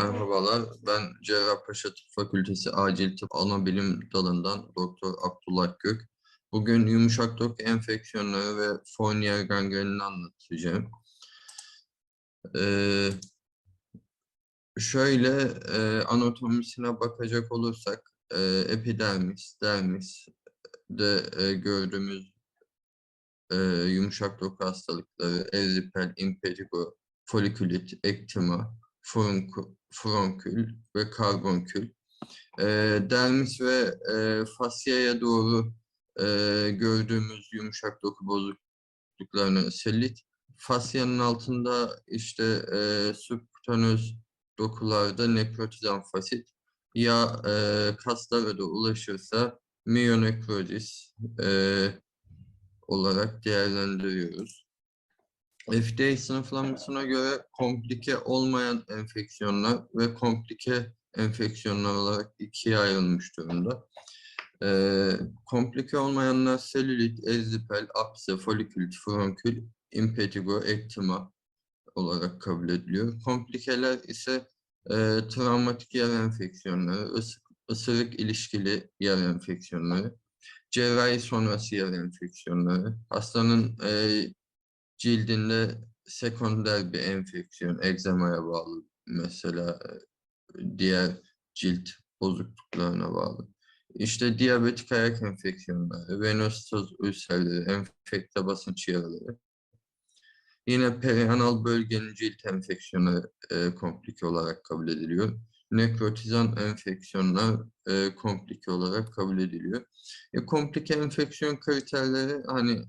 Merhabalar, ben Cerrahpaşa Tıp Fakültesi Acil Tıp Anabilim Dalı'ndan Doktor Abdullah Gök. Bugün yumuşak dok enfeksiyonları ve Fournier gangrenini anlatacağım. Ee, şöyle e, anatomisine bakacak olursak e, epidermis, dermis de e, gördüğümüz e, yumuşak doku hastalıkları, eryipel, impetigo, folikülit, ektima, furunku- furonkül ve karbonkül. E, dermis ve e, fasyaya doğru e, gördüğümüz yumuşak doku bozukluklarına selit. Fasyanın altında işte e, subkutaneöz dokularda nekrotizan fasit ya e, kaslara da ulaşırsa miyonekrozis e, olarak değerlendiriyoruz. FDA sınıflamasına göre komplike olmayan enfeksiyonlar ve komplike enfeksiyonlar olarak ikiye ayrılmış durumda. Ee, komplike olmayanlar selülit, erzipel, apse, folikülit, furonkül, impetigo, ektima olarak kabul ediliyor. Komplikeler ise e, travmatik yer enfeksiyonları, ıs- ısırık ilişkili yer enfeksiyonları, cerrahi sonrası yer enfeksiyonları, hastanın e, cildinde sekonder bir enfeksiyon, egzamaya bağlı mesela e, diğer cilt bozukluklarına bağlı. İşte diyabetik ayak enfeksiyonları, venöstoz ülserleri, enfekte basınç yaraları. Yine perianal bölgenin cilt enfeksiyonu e, komplike olarak kabul ediliyor. Nekrotizan enfeksiyonlar e, komplike olarak kabul ediliyor. E, komplike enfeksiyon kriterleri hani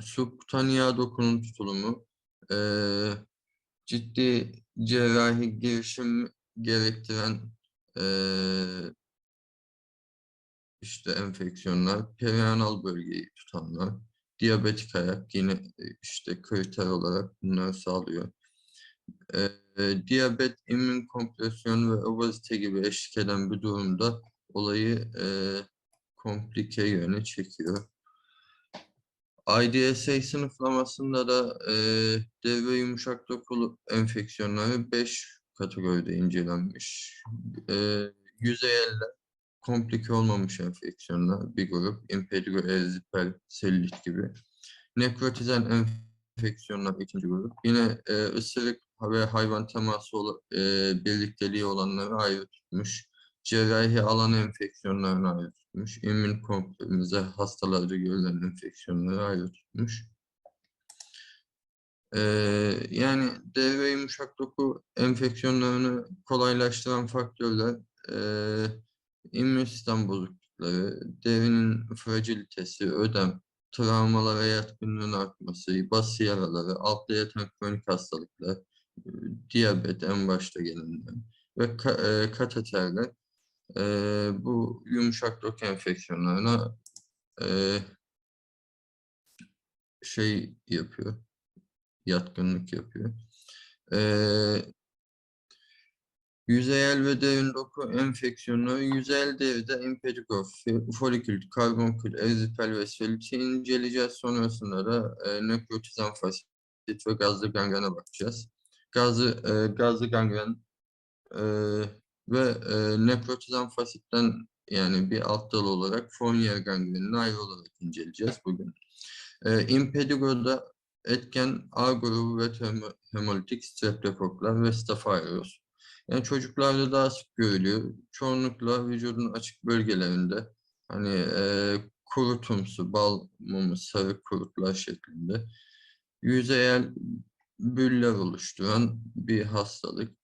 subkutaniye dokunun tutulumu, eee, ciddi cerrahi girişim gerektiren eee, işte enfeksiyonlar, perianal bölgeyi tutanlar, diyabetik ayak yine e, işte kriter olarak bunları sağlıyor. Eee, diyabet, immün kompresyon ve obezite gibi eşlik eden bir durumda olayı eee komplike yöne çekiyor. IDSA sınıflamasında da e, dev ve yumuşak dokulu enfeksiyonları 5 kategoride incelenmiş. E, yüzeyeller, komplike olmamış enfeksiyonlar bir grup, impetigo, erzipel, selülit gibi. Nekrotizan enfeksiyonlar ikinci grup. Yine e, ısırık ve hayvan teması e, birlikteliği olanları ayrı tutmuş. Cerrahi alan enfeksiyonlarını ayrı. İmmün komprimize hastalarda görülen enfeksiyonları ayrı tutmuş. Ee, yani deri ve yumuşak doku enfeksiyonlarını kolaylaştıran faktörler ee, immün sistem bozuklukları, derinin fragilitesi, ödem, travmalara yatkınlığın artması, bas yaraları, altta yatan kronik hastalıklar, e, diyabet en başta gelenler ve ka- e, kateterler Eee, bu yumuşak dok enfeksiyonlarına eee, şey yapıyor, yatkınlık yapıyor. Eee, yüzeyel ve derin doku enfeksiyonları, yüzeyel deride impetigo, fi- folikült, karbonkül, erzipel ve selüliti inceleyeceğiz. Sonrasında da e, nekrotizan fasit ve gazlı gangrene bakacağız. Gazlı, e, gazlı gangren e, ve e, nekrotizan fasitten yani bir alt dal olarak Fournier gangrenini ayrı olarak inceleyeceğiz bugün. E, impetigo'da etken A grubu ve hem- hemolitik streptokoklar ve staphylococcus. Yani çocuklarda daha sık görülüyor. Çoğunlukla vücudun açık bölgelerinde hani e, kurutumsu, bal mumu, sarı kurutlar şeklinde yüzeyel büller oluşturan bir hastalık.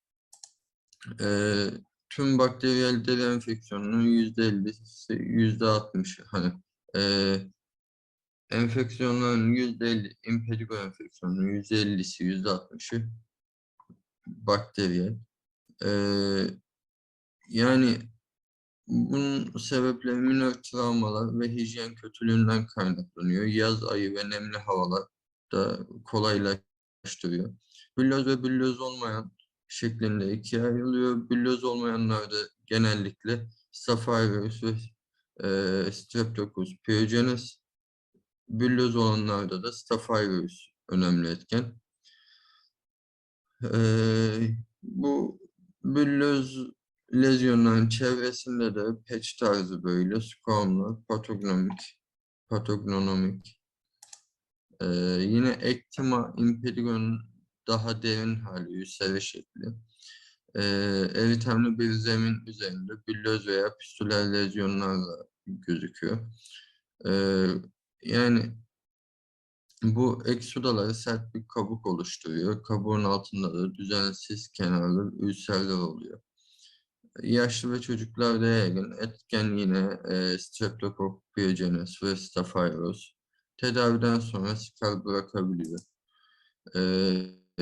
Eee, tüm bakteriyel deri enfeksiyonunun yüzde ellisi, yüzde altmışı hani eee, enfeksiyonların yüzde elli, impetigo enfeksiyonunun yüzde ellisi, yüzde altmışı bakteriyel. Eee, yani bunun sebepleri minor travmalar ve hijyen kötülüğünden kaynaklanıyor. Yaz ayı ve nemli havalar da kolaylaştırıyor. Bülloz ve bülloz olmayan şeklinde ikiye ayrılıyor. Bülloz olmayanlarda genellikle Staphylococcus ve e, Streptococcus pyogenes. Bülloz olanlarda da Staphylococcus önemli etken. Eee, bu büllöz lezyonların çevresinde de patch tarzı böyle skormlu, patognomik, patognomik. Ee, yine ektima impetigonun daha derin hali, yüzsel şekli. Ee, eritemli bir zemin üzerinde büllöz veya püstüler lezyonlarla gözüküyor. Ee, yani bu eksudaları sert bir kabuk oluşturuyor. Kabuğun altında da düzensiz kenarlı ülserler oluyor. Yaşlı ve çocuklarda yaygın etken yine e, Streptococcus pyogenes ve Staphylos. Tedaviden sonra skar bırakabiliyor. E,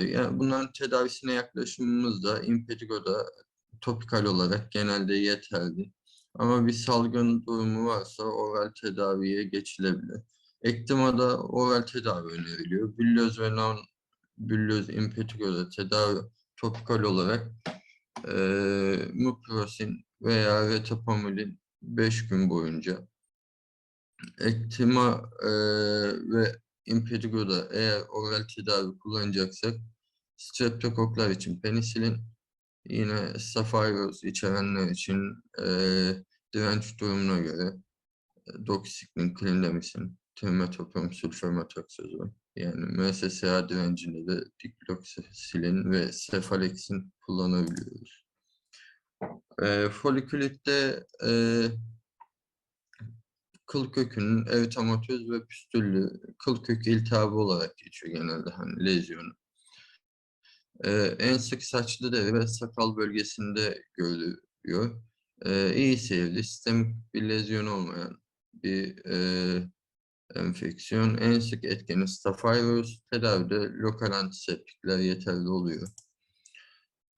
yani bunların tedavisine yaklaşımımız da impetigoda topikal olarak genelde yeterli. Ama bir salgın durumu varsa oral tedaviye geçilebilir. Ektimada oral tedavi öneriliyor. Büllöz ve non büllöz impetigoda tedavi topikal olarak e, muprosin veya retapamilin 5 gün boyunca ektima e, ve impetigoda eğer oral tedavi kullanacaksak streptokoklar için penisilin yine staphylos içerenler için e, direnç durumuna göre e, doksiklin, klindamisin, trimetoprim, sülfemetoksozu yani MSSA direncinde de dikloksilin ve sefaleksin kullanabiliyoruz. E, folikülitte e, kıl kökünün eritematöz ve püstüllü kıl kökü iltihabı olarak geçiyor genelde hani lezyonu. E, en sık saçlı deri ve sakal bölgesinde görülüyor. E, iyi seyirli, sistemik bir lezyon olmayan bir e, enfeksiyon. En sık etkeni staphylovirus, tedavide lokal antiseptikler yeterli oluyor.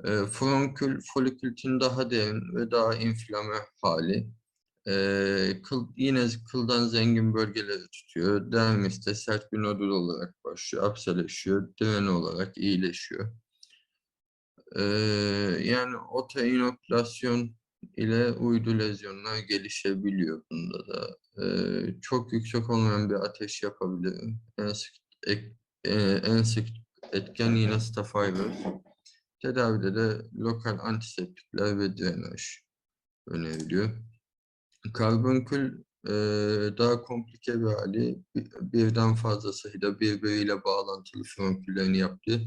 E, Fonkül, folikültün daha derin ve daha inflame hali. E, kıl, yine kıldan zengin bölgeleri tutuyor. Dermiste sert bir nodül olarak başlıyor, apseleşiyor, direni olarak iyileşiyor. E, yani otoinoklasyon ile uydu lezyonlar gelişebiliyor bunda da. Ee, çok yüksek olmayan bir ateş yapabilir. En sık, ek, e, en sık etken yine staphylos. Tedavide de lokal antiseptikler ve drenaj öneriliyor. Karbonkül e, daha komplike bir hali. Birden fazla sayıda birbiriyle bağlantılı fonküllerini yaptığı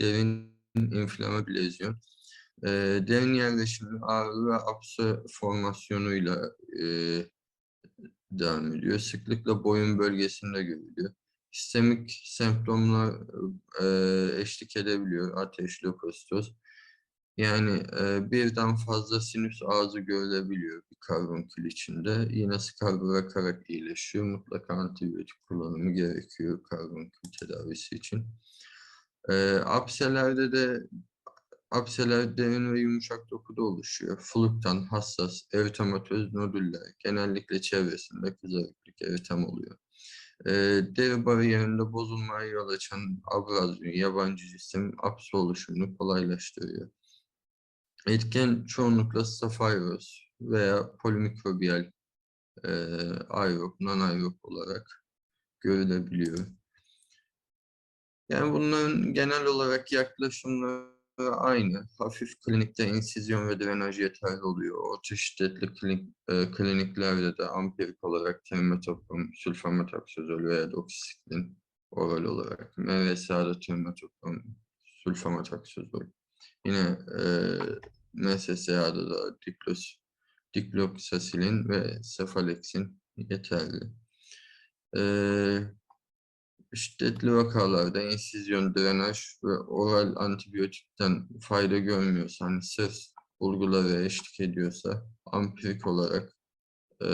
derin inflame bir lezyon e, derin yerleşimi ağrı ve apse formasyonuyla e, devam ediyor. Sıklıkla boyun bölgesinde görülüyor. Sistemik semptomlar e, eşlik edebiliyor. Ateş, lökostoz. Yani e, birden fazla sinüs ağzı görülebiliyor bir karbonkül içinde. Yine skar bırakarak iyileşiyor. Mutlaka antibiyotik kullanımı gerekiyor karbonkül tedavisi için. E, apselerde de Apseler derin ve yumuşak dokuda oluşuyor. Fluktan, hassas, eritematöz nodüller genellikle çevresinde kızarıklık eritem oluyor. E, deri bariyerinde bozulmaya yol açan abrazyon, yabancı cisim apse oluşumunu kolaylaştırıyor. Etken çoğunlukla staphylos veya polimikrobiyal e, aerob, non-aerob olarak görülebiliyor. Yani bunların genel olarak yaklaşımları aynı. Hafif klinikte insizyon ve drenaj yeterli oluyor. Orta şiddetli klinik, e, kliniklerde de ampirik olarak termatoprum, sülfametoksidol veya doksisiklin oral olarak. MVSA'da termatoprum, sülfametoksidol. Yine e, MSSA'da da diklos, dikloxasilin ve sefaleksin yeterli. E, şiddetli vakalarda insizyon, drenaj ve oral antibiyotikten fayda görmüyorsa, hani sırf bulgulara eşlik ediyorsa ampirik olarak e,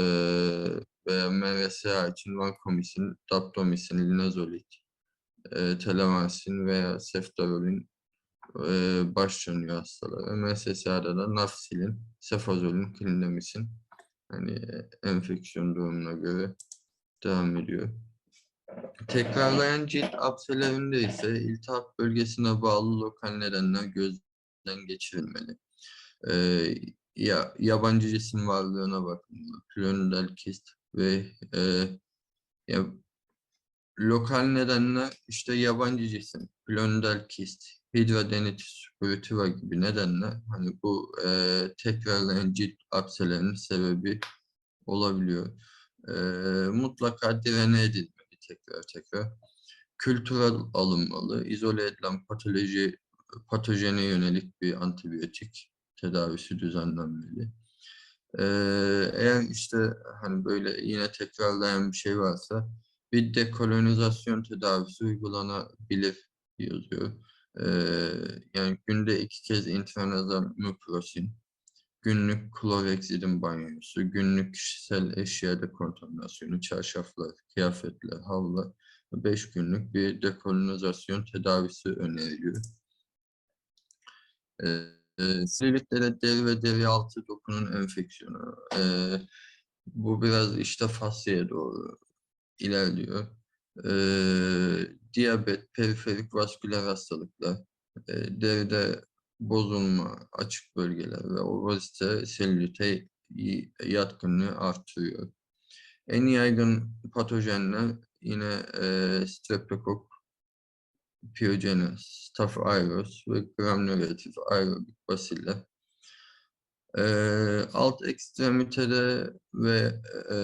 veya MRSA için vankomisin, daptomisin, linazolit, e, telemasin veya seftarolin e, başlanıyor hastalara. MSSA'da da nafsilin, sefazolin, klindamisin hani enfeksiyon durumuna göre devam ediyor. Tekrarlayan cilt apselerinde ise iltihap bölgesine bağlı lokal nedenler gözden geçirilmeli. Ee, ya, yabancı cisim varlığına bakılmalı. Plönidal kist ve e, ya, lokal nedenler işte yabancı cisim, plönidal kist hidradenitis suppurativa gibi nedenle hani bu e, tekrarlayan cilt apselerinin sebebi olabiliyor. E, mutlaka direne edilmeli tekrar tekrar. Kültürel alınmalı. izole edilen patoloji patojene yönelik bir antibiyotik tedavisi düzenlenmeli. Ee, eğer işte hani böyle yine tekrarlayan bir şey varsa bir dekolonizasyon tedavisi uygulanabilir yazıyor. Ee, yani günde iki kez intranazal muprosin, günlük kloreksidin banyosu, günlük kişisel eşya dekontaminasyonu, çarşaflar, kıyafetler, havlular, beş günlük bir dekolonizasyon tedavisi öneriliyor. Ee, e, Selülitlere deri ve deri altı dokunun enfeksiyonu. E, bu biraz işte fasyaya doğru ilerliyor. E, diyabet, periferik vasküler hastalıklar, e, deride bozulma, açık bölgeler ve obezite selülite yatkınlığı artırıyor. En yaygın patojenler yine e, streptokok, piyojenes, staph aureus ve gram-negatif aerobik basiller. Alt ekstremitede ve e,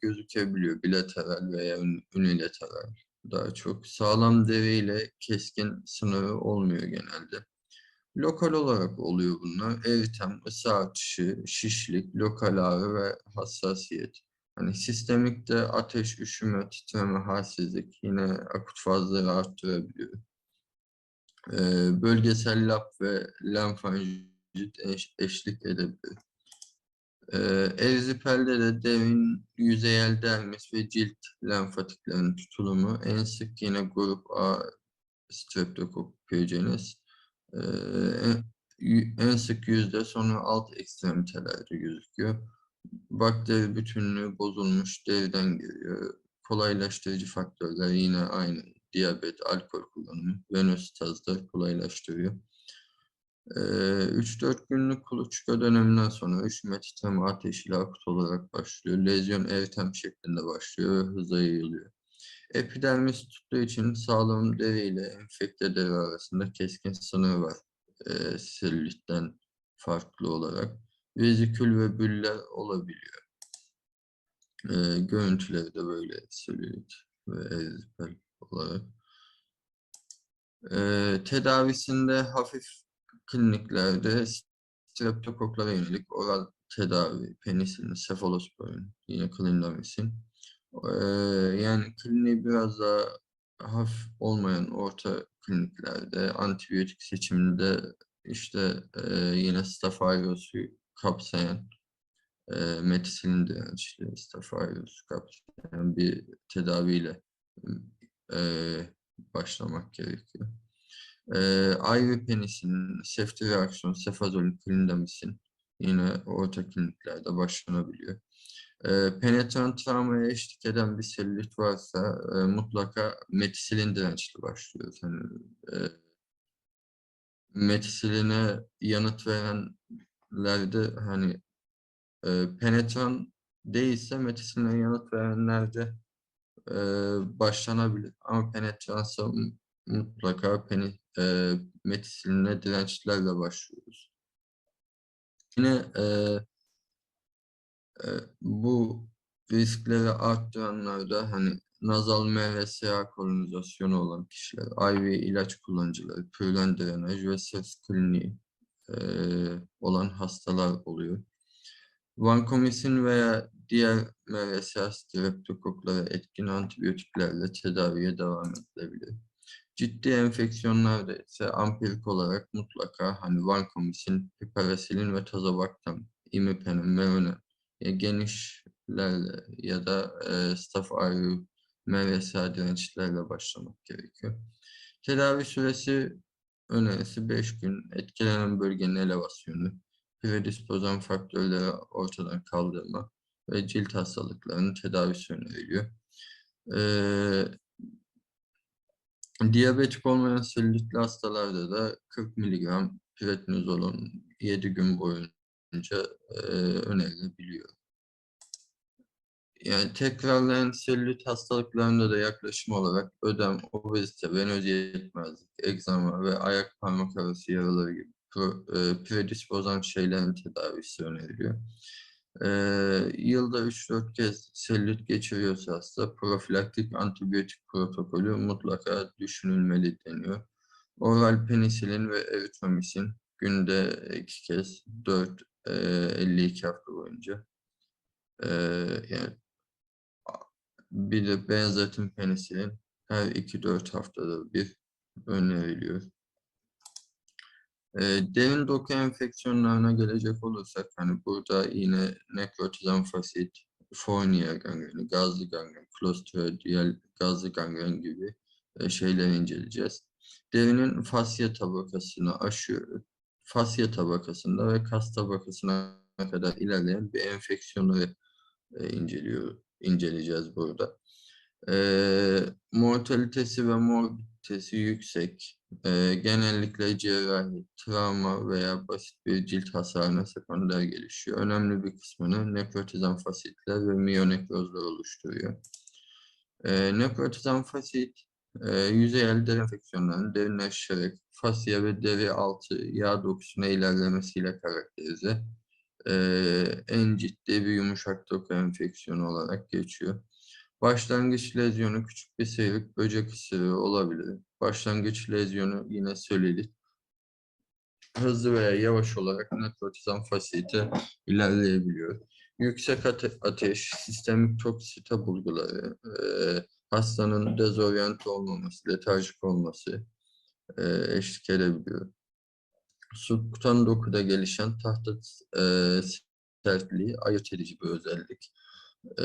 gözükebiliyor bilateral veya unilateral daha çok. Sağlam deriyle keskin sınırı olmuyor genelde. Lokal olarak oluyor bunlar. Eritem, ısı artışı, şişlik, lokal ağrı ve hassasiyet. Hani sistemikte ateş, üşüme, titreme, halsizlik yine akut fazları arttırabiliyor. Ee, bölgesel lap ve lenfanjit eş, eşlik edebilir. Ee, erzipelde de derin yüzeyel dermis ve cilt lenfatiklerin tutulumu en sık yine grup A streptokok piyojenes. Ee, en, en sık yüzde sonra alt ekstremitelerde gözüküyor bakteri bütünlüğü bozulmuş deriden geliyor. Kolaylaştırıcı faktörler yine aynı. Diyabet, alkol kullanımı, venostazda kolaylaştırıyor. 3-4 günlük kuluçka döneminden sonra üşüme, titreme, ateş ile akut olarak başlıyor. Lezyon eritem şeklinde başlıyor ve hızla yayılıyor. Epidermis tuttuğu için sağlam deri ile enfekte deri arasında keskin sınır var. E, selülitten farklı olarak vezikül ve büller olabiliyor. E, görüntüleri de böyle selülit ve erzipel olarak. E, tedavisinde hafif kliniklerde streptokoklara yönelik oral tedavi, penisilin, sefalosporin, yine klindamisin. E, yani kliniği biraz daha hafif olmayan orta kliniklerde antibiyotik seçiminde işte e, yine staphylosu kapsayan e, metisilin dirençli staphylosu kapsayan bir tedaviyle e, başlamak gerekiyor. E, IV penisilin, seftriaksiyon, sefazolin, klindamisin yine orta kliniklerde başlanabiliyor. E, penetrant travmaya eşlik eden bir selülit varsa e, mutlaka metisilin dirençli başlıyoruz. Yani, e, metisiline yanıt verenlerde hani e, penetran değilse metisine yanıt verenlerde e, başlanabilir. Ama penetransa mutlaka peni, e, metisiline dirençlerle başlıyoruz. Yine e, e, bu riskleri arttıranlarda hani nazal MRSA kolonizasyonu olan kişiler, IV ilaç kullanıcıları, pürlen drenaj ve ses kliniği e, olan hastalar oluyor. Vankomisin veya diğer MRSA streptokoklara etkin antibiyotiklerle tedaviye devam edilebilir. Ciddi enfeksiyonlarda ise ampirik olarak mutlaka hani vankomisin, piperesilin ve tazobaktam, imipenem, meronem genişlerle ya da e, staph aureus MRSA dirençlerle başlamak gerekiyor. Tedavi süresi önerisi 5 gün. Etkilenen bölgenin elevasyonu, predispozan faktörleri ortadan kaldırma ve cilt hastalıklarının tedavisi öneriliyor. Ee, diyabetik olmayan selülitli hastalarda da 40 mg prednizolon 7 gün boyunca e, önerilebiliyor. yani tekrarlayan selülit hastalıklarında da yaklaşım olarak ödem, obezite, venöz yetmezlik, egzama ve ayak parmak arası yaraları gibi pro, e, predispozan şeylerin tedavisi öneriliyor. E, yılda 3-4 kez selülit geçiriyorsa hasta profilaktik antibiyotik protokolü mutlaka düşünülmeli deniyor. Oral penisilin ve eritromisin günde iki kez 4 e, 52 hafta boyunca. E, yani bir de benzetim penisilin her 2-4 haftada bir öneriliyor. E, derin doku enfeksiyonlarına gelecek olursak hani burada yine nekrotizan fasit, Fournier gangreni, gazlı gangren, Clostridioial gazlı gangren gibi e, şeyleri inceleyeceğiz. Derinin fasya tabakasını aşıyor. Fasya tabakasında ve kas tabakasına kadar ilerleyen bir enfeksiyonları e, inceliyor, inceleyeceğiz burada. E, mortalitesi ve morbiditesi yüksek. E, genellikle cerrahi, travma veya basit bir cilt hasarına sekonder gelişiyor. Önemli bir kısmını nekrotizan fasitler ve miyonekrozlar oluşturuyor. E, nekrotizan fasit e, yüzeyel deri enfeksiyonlarının derinleşerek fasya ve deri altı yağ dokusuna ilerlemesiyle karakterize e, en ciddi bir yumuşak doku enfeksiyonu olarak geçiyor. Başlangıç lezyonu küçük bir sıyrık böcek ısırığı olabilir. Başlangıç lezyonu yine solilit. Hızlı veya yavaş olarak nekrotizan fasite ilerleyebiliyor. Yüksek ate- ateş, sistemik toksite bulguları, e, hastanın dezoryante olmaması, letarjik olması e, eşlik edebiliyor. Subkutan dokuda gelişen tahta e, sertliği ayırt edici bir özellik. E,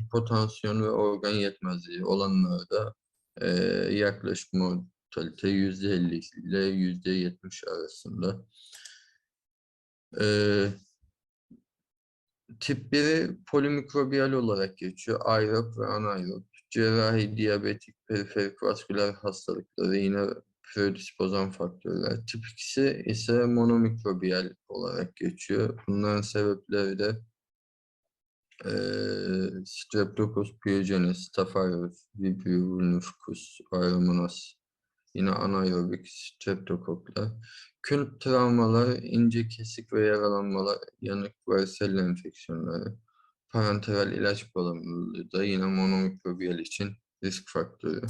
hipotansiyon ve organ yetmezliği olanlarda e, yaklaşık mortalite %50 ile %70 arasında. E, tip 1'i polimikrobiyal olarak geçiyor. Aerob ve anaerob. Cerrahi, diyabetik, periferik vasküler hastalıkları yine predispozan faktörler. Tip 2'si ise monomikrobiyal olarak geçiyor. Bunların sebepleri de e, Streptococcus pyogenes, Staphylococcus, Vibrio vulnificus, Aeromonas, yine anaerobik streptokoklar. Künt travmalar, ince kesik ve yaralanmalar, yanık varisel enfeksiyonları, parenteral ilaç bağımlılığı da yine monomikrobiyal için risk faktörü.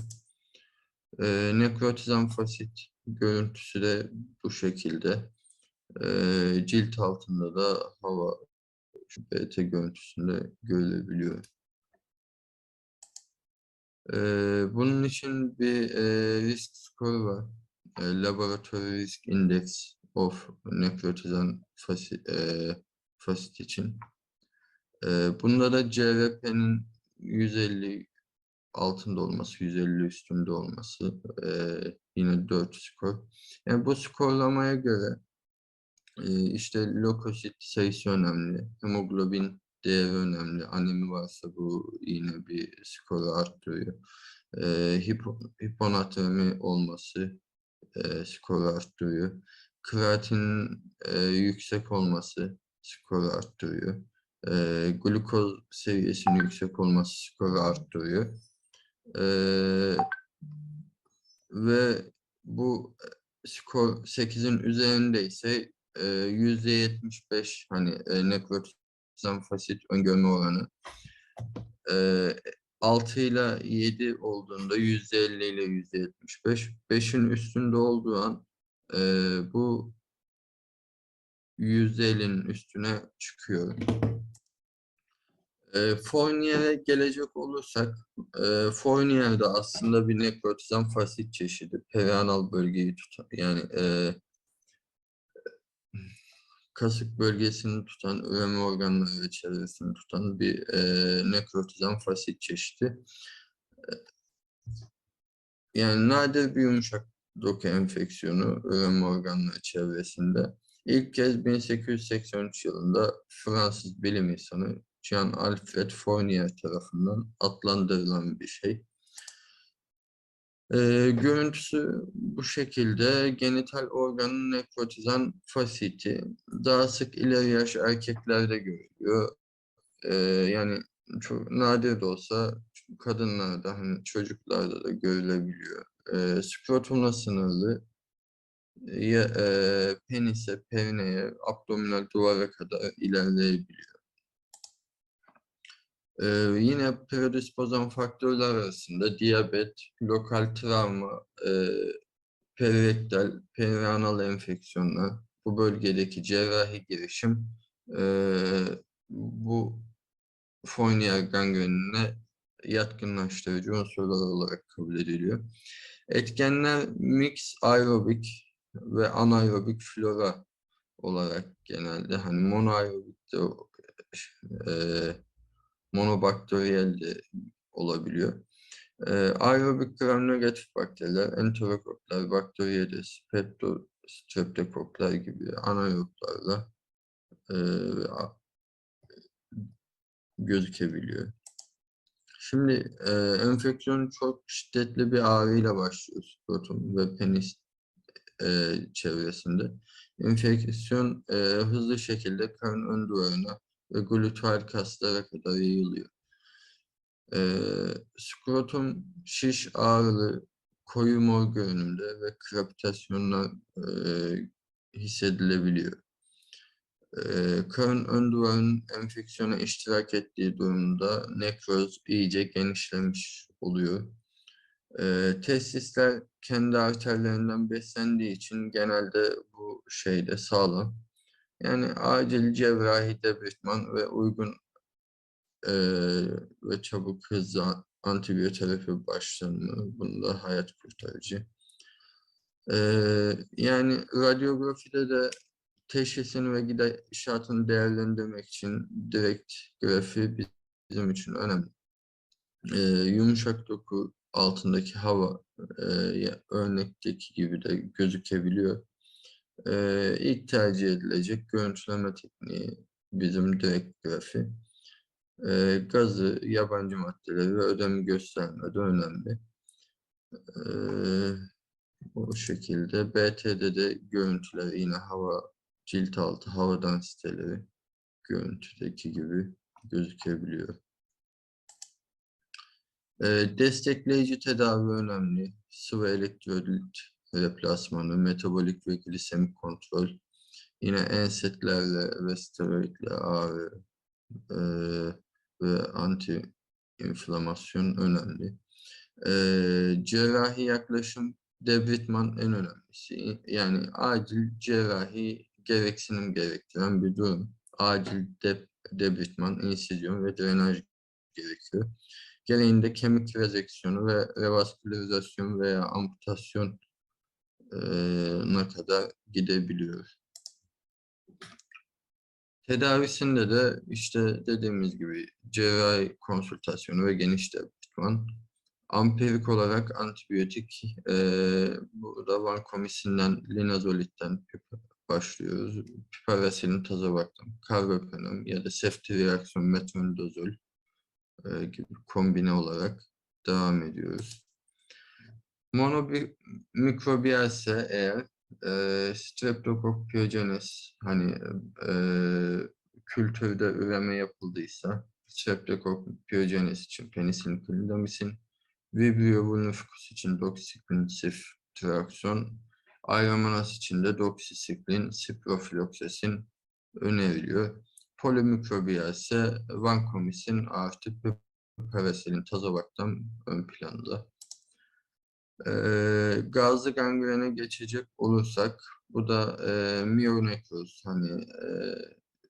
E, nekrotizan fasit görüntüsü de bu şekilde. E, cilt altında da hava BT görüntüsünde görülebiliyor. E, bunun için bir e, risk skoru var. E, Laboratory Risk Index of Nekrotizan fasit, e, için. E, bunda da CVP'nin 150 altında olması, 150 üstünde olması, e, yine 4 skor. Yani bu skorlamaya göre işte lökosit sayısı önemli, hemoglobin değeri önemli, anemi varsa bu yine bir skoru arttırıyor. E, hipo, hiponatremi olması e, skoru arttırıyor. Kreatin e, yüksek olması skoru arttırıyor. E, glukoz seviyesinin yüksek olması skoru arttırıyor. Ee, ve bu skor 8'in üzerindeyse yüzde 75 hani e, nekrotizan fasit öngörme oranı. E, 6 ile 7 olduğunda yüzde 50 ile yüzde 75. 5'in üstünde olduğu an e, bu yüzde 50'nin üstüne çıkıyor. E, Fournier'e gelecek olursak, e, Fournier de aslında bir nekrotizan fasit çeşidi. Perianal bölgeyi tutan, yani e, kasık bölgesini tutan, üreme organları ve çevresini tutan bir e, nekrotizan fasit çeşidi. Yani nadir bir yumuşak doku enfeksiyonu üreme organları çevresinde. İlk kez 1883 yılında Fransız bilim insanı Jean Alfred Fournier tarafından adlandırılan bir şey. Ee, görüntüsü bu şekilde genital organın nekrotizan fasiti daha sık ileri yaş erkeklerde görülüyor. Ee, yani çok nadir de olsa kadınlarda hani çocuklarda da görülebiliyor. Ee, skrotumla sınırlı ya, e, penise, perineye, abdominal duvara kadar ilerleyebiliyor. Ee, yine predispozan faktörler arasında diyabet, lokal travma, e, perirektal, perianal enfeksiyonlar, bu bölgedeki cerrahi girişim e, bu Fournier gangrenine yatkınlaştırıcı unsurlar olarak kabul ediliyor. Etkenler mix aerobik ve anaerobik flora olarak genelde hani monoaerobik de e, monobakteriyel de olabiliyor. E, aerobik gram-negatif bakteriler, enterokoklar, bakteriyedes, pepto, streptokoklar gibi anaeroblarla e, gözükebiliyor. Şimdi e, enfeksiyon çok şiddetli bir ağrıyla başlıyor skrotum ve penis e, çevresinde. Enfeksiyon e, hızlı şekilde karın ön duvarına ve gluteal kaslara kadar yayılıyor. E, skrotum şiş, ağrılı, koyu mor görünümde ve krepitasyonlar e, hissedilebiliyor. E, karın ön duvarının enfeksiyona iştirak ettiği durumda nekroz iyice genişlemiş oluyor. E, testisler kendi arterlerinden beslendiği için genelde bu şeyde sağlam. Yani acil cerrahi debritman ve uygun e, ve çabuk hızlı antibiyoterapi başlanımı bunda hayat kurtarıcı. E, yani radyografide de teşhisini ve gidişatını değerlendirmek için direkt grafi bizim için önemli. E, yumuşak doku altındaki hava e, örnekteki gibi de gözükebiliyor. E, ilk tercih edilecek görüntüleme tekniği bizim direkt grafi. E, gazı, yabancı maddeleri ve ödemi gösterme de önemli. E, o şekilde BT'de de görüntüler yine hava cilt altı havadan siteleri görüntüdeki gibi gözükebiliyor. Ee, destekleyici tedavi önemli. Sıvı elektrolit replasmanı, metabolik ve glisemik kontrol. Yine ensetlerle ve steroidle ağrı e, ve anti inflamasyon önemli. E, cerrahi yaklaşım debritman en önemlisi. Yani acil cerrahi gereksinim gerektiren bir durum. Acil de, debritman, insizyon ve drenaj gerekiyor. Gereğinde kemik rezeksiyonu ve revaskülerizasyon veya amputasyon ne kadar gidebiliyor. Tedavisinde de işte dediğimiz gibi cerrahi konsültasyonu ve geniş debritman. Ampirik olarak antibiyotik e, burada vancomycin'den, linazolitten, başlıyoruz. Piperacillin tazobactam, carbapenem ya da ceftriaxone metronidazol e, gibi kombine olarak devam ediyoruz. Monomikrobiyelse eğer e, streptokok piyogenes hani e, kültürde üreme yapıldıysa streptokok piyogenes için penisilin klindamisin, vibrio vulnificus için doxycycline trakson, Ayromanas için de doksisiklin, siprofiloksesin öneriliyor. Polimikrobiyal ise vankomisin artı paraselin tazobaktan ön planda. Ee, gazlı gangrene geçecek olursak bu da e, miyonekroz hani e,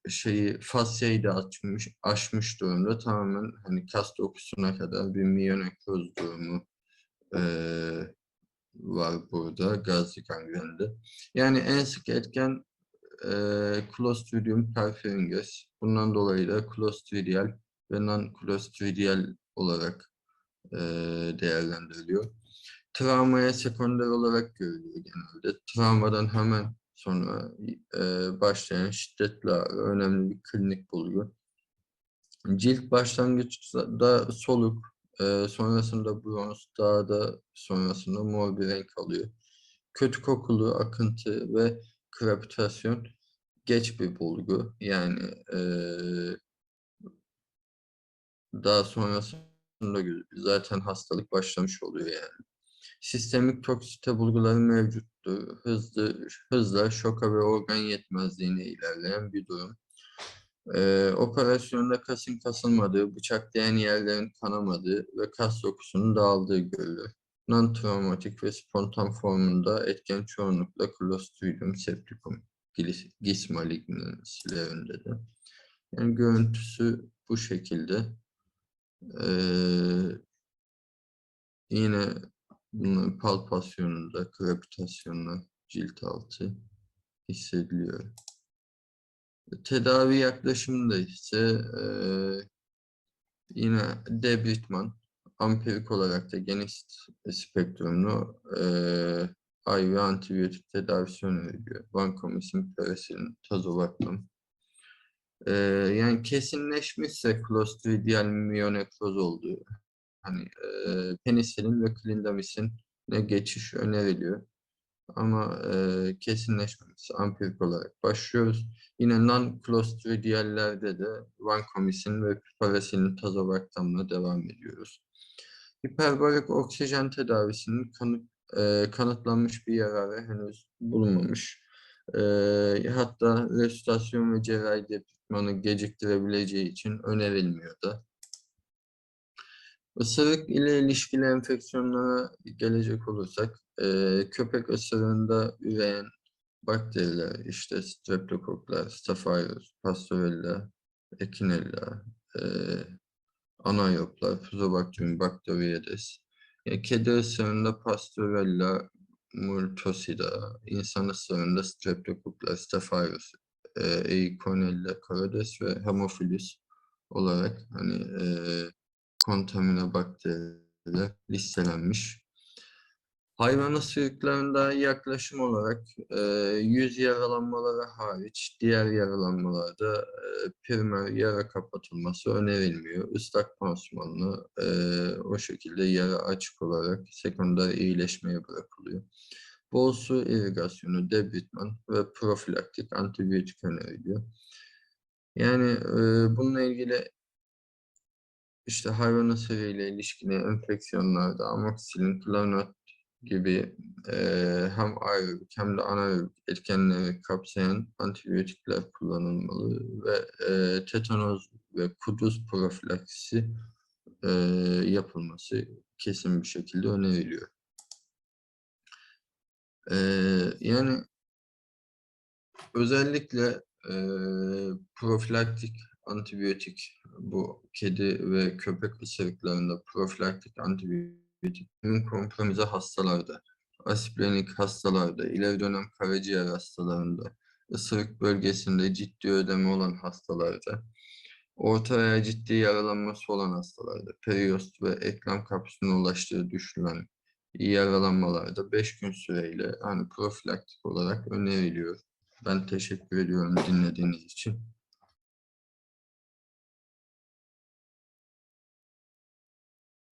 şeyi fasyayı da açmış, aşmış durumda tamamen hani kas dokusuna kadar bir miyonekroz durumu e, var burada gazlı gangrende. Yani en sık etken e, Clostridium perfringens. Bundan dolayı da Clostridial ve non-Clostridial olarak e, değerlendiriliyor. Travmaya sekonder olarak görülüyor genelde. Travmadan hemen sonra e, başlayan şiddetli önemli bir klinik bulgu. Cilt başlangıçta soluk, e, sonrasında bronz, daha da sonrasında mor bir renk alıyor. Kötü kokulu akıntı ve krepitasyon geç bir bulgu. Yani e, daha sonrasında zaten hastalık başlamış oluyor yani. Sistemik toksite bulguları mevcuttur. Hızlı, hızla şoka ve organ yetmezliğine ilerleyen bir durum. Ee, operasyonda kasın kasılmadığı, bıçaklayan yerlerin kanamadığı ve kas dokusunun dağıldığı görülür. Non-travmatik ve spontan formunda etken çoğunlukla Clostridium septicum gis, malignansilerinde de. Yani görüntüsü bu şekilde. Ee, yine palpasyonunda, krepitasyonla cilt altı hissediliyor. Tedavi yaklaşımında ise eee, yine Debritman, ampirik olarak da geniş spektrumlu eee IV antibiyotik tedavisi öneriliyor. Vancomycin, penicillin, tazobactam. Eee, yani kesinleşmişse Clostridial miyonekroz olduğu, hani eee penisilin ve clindamycin'e geçiş öneriliyor. Ama eee kesinleşmemişse ampirik olarak başlıyoruz. Yine non-clostridiyallerde de vancomycin ve piperacillin tazobactamla devam ediyoruz. Hiperbarik oksijen tedavisinin kanıt, eee, kanıtlanmış bir yararı henüz bulunmamış. Eee, hatta resütasyon ve cerrahi depitmanı geciktirebileceği için önerilmiyor da. Isırık ile ilişkili enfeksiyonlara gelecek olursak, eee, köpek ısırığında üreyen bakteriler, işte streptokoklar, staphylococcus, pastorella, echinella, eee anaeroblar, Fusobacterium bacteroides, e, kedi ısırığında pastorella multocida, insan ısırığında streptokoklar, staphylococcus, e, Eikonella coroides ve Haemophilus olarak hani eee kontamine bakteriler listelenmiş. Hayvan ısırıklarında yaklaşım olarak eee, yüz yaralanmaları hariç diğer yaralanmalarda eee, primer yara kapatılması önerilmiyor. Islak pansumanla eee, o şekilde yara açık olarak sekonder iyileşmeye bırakılıyor. Bol su irigasyonu, debritman ve profilaktik antibiyotik öneriliyor. Yani eee, bununla ilgili işte hayvan ısırığıyla ilişkili enfeksiyonlarda amoxicillin, klavnat gibi eee, hem aerobik hem de anaerobik etkenleri kapsayan antibiyotikler kullanılmalı ve eee, tetanoz ve kuduz profilaksisi eee, yapılması kesin bir şekilde öneriliyor. Eee, yani özellikle eee, profilaktik antibiyotik bu kedi ve köpek ısırıklarında profilaktik antibiyotik kompromize hastalarda, asiplenik hastalarda, ileri dönem karaciğer hastalarında, ısırık bölgesinde ciddi ödemi olan hastalarda, orta veya ciddi yaralanması olan hastalarda, periost ve eklem kapsülüne ulaştığı düşünülen yaralanmalarda 5 gün süreyle hani profilaktik olarak öneriliyor. Ben teşekkür ediyorum dinlediğiniz için.